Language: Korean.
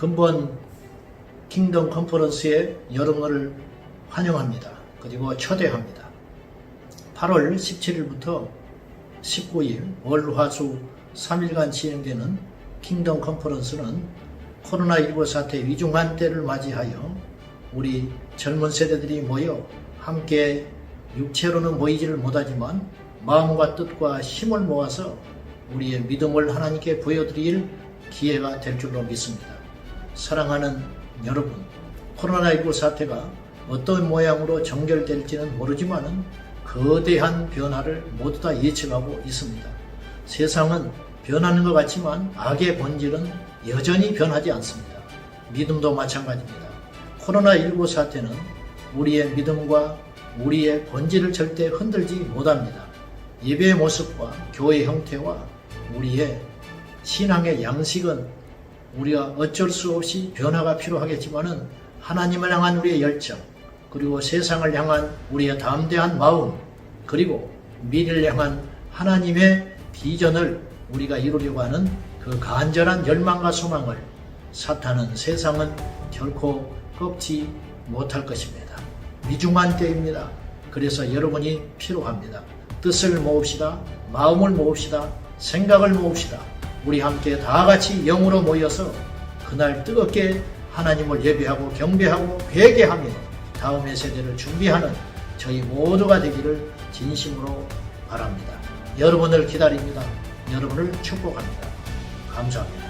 근본 킹덤 컨퍼런스에 여러분을 환영합니다. 그리고 초대합니다. 8월 17일부터 19일 월화수 3일간 진행되는 킹덤 컨퍼런스는 코로나19 사태 위중한 때를 맞이하여 우리 젊은 세대들이 모여 함께 육체로는 모이지를 못하지만 마음과 뜻과 힘을 모아서 우리의 믿음을 하나님께 보여드릴 기회가 될 줄로 믿습니다. 사랑하는 여러분, 코로나19 사태가 어떤 모양으로 정결될지는 모르지만은 거대한 변화를 모두 다 예측하고 있습니다. 세상은 변하는 것 같지만 악의 본질은 여전히 변하지 않습니다. 믿음도 마찬가지입니다. 코로나19 사태는 우리의 믿음과 우리의 본질을 절대 흔들지 못합니다. 예배의 모습과 교회 형태와 우리의 신앙의 양식은 우리가 어쩔 수 없이 변화가 필요하겠지만은 하나님을 향한 우리의 열정, 그리고 세상을 향한 우리의 담대한 마음, 그리고 미래를 향한 하나님의 비전을 우리가 이루려고 하는 그 간절한 열망과 소망을 사탄은 세상은 결코 꺾지 못할 것입니다. 위중한 때입니다. 그래서 여러분이 필요합니다. 뜻을 모읍시다. 마음을 모읍시다. 생각을 모읍시다. 우리 함께 다 같이 영으로 모여서 그날 뜨겁게 하나님을 예배하고 경배하고 회개하며 다음의 세대를 준비하는 저희 모두가 되기를 진심으로 바랍니다. 여러분을 기다립니다. 여러분을 축복합니다. 감사합니다.